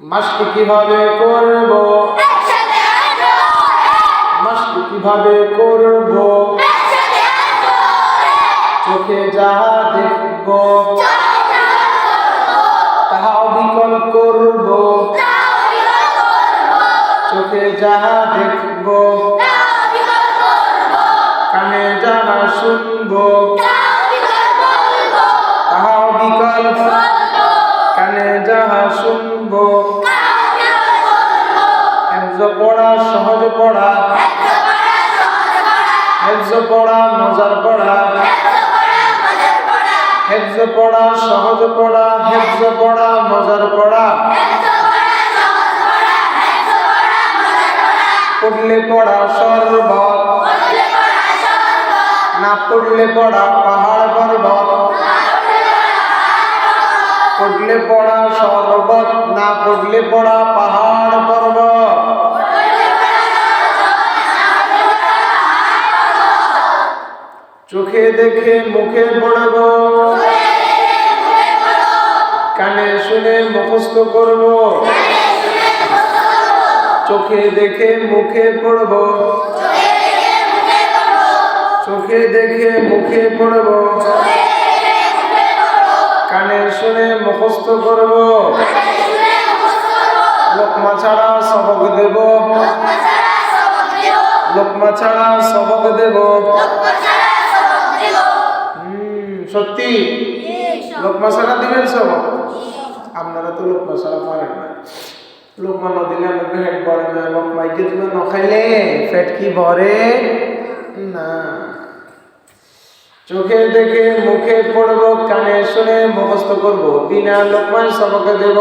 Mask কীভাবে করব? Mask কীভাবে করব? চোখে যাহা দেখব তাহা অবিকল করব। চোখে যাহা দেখব হেফজ পড়া, সহজ পড়া। হেফজ পড়া, মজার পড়া। হেফজ পড়া, সহজ পড়া। হেফজ পড়া, মজার পড়া। পড়লে পড়া সর্বত না পড়লে পড়া পাহাড় পর্বত। পড়লে পড়া সর্বত না পড়লে পড়া পাহাড় পর্বত। চোখে দেখে মুখে পড়ব। কানে শুনে মুখস্থ করব। চোখে দেখে মুখে পড়ব। চোখে দেখে মুখে পড়ব। কানে শুনে মুখস্থ করব। লোকমা ছাড়া সবক দেব। লোকমা ছাড়া সবক দেব। সত্যি? লোকমা ছাড়া দিবেন সবক আপনারা তো লোকমা ছাড়া পারেন না। লোকমা ন দিলে আমাকে হেড ভরে না লোকমাই যে তুমি ন খাইলে পেট কি ভরে না। চোখে দেখে, মুখে পড়ব, কানে শুনে মুখস্থ করব। বিনা লোকমায় সবকে দেব।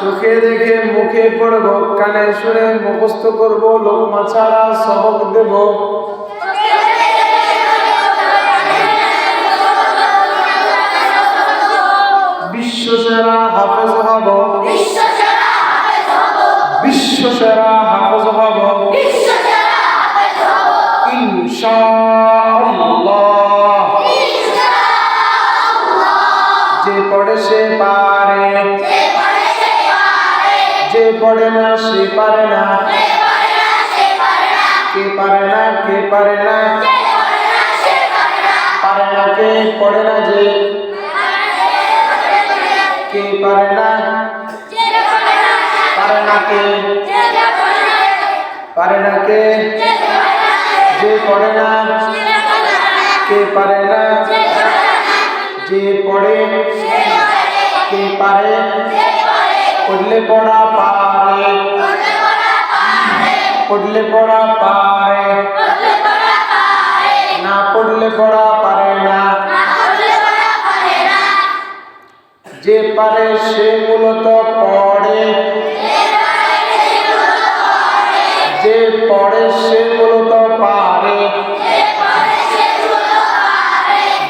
চোখে দেখে মুখে পড়ব, কানে শুনে মুখস্থ করব, লোকমা ছাড়া সবক দেব। বিশ্ব সেরা হাফেজ হব। বিশ্ব সেরা হাফেজ হব। ইনশাআল্লাহ। যে পড়ে সে পারে যে পড়ে না সে পারে না। কে পারে না কে পারে না। পারে না কে পড়ে না যে। কে পারে না। পারে না কে। পারে না। কে। যে পড়ে না। কে পারে না। যে পড়ে। কে পারে। পড়লে পড়া পারে। পড়লে পড়া পারে। না পড়লে পড়া পারে না। যে পারে সে মূলত পড়ে। যে পড়ে। সে মূলত পারে।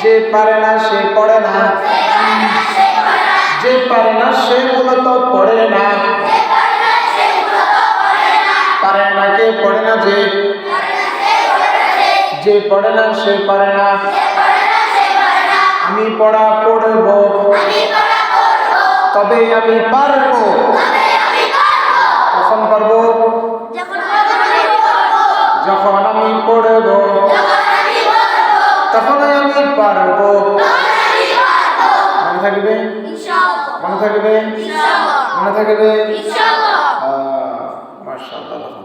যে পারে। না সে পড়ে না। যে পারে না সে মূলত পড়ে না। পারে না, কে পড়ে না যে? যে পড়ে না, সে পারে না। আমি পড়া পড়ব। তবে আমি পারব। কখন পারব, যখন আমি পড়ব, তখনই আমি পারব। মনে থাকবে? মনে থাকবে? মনে থাকবে? মার্শাল্লাহ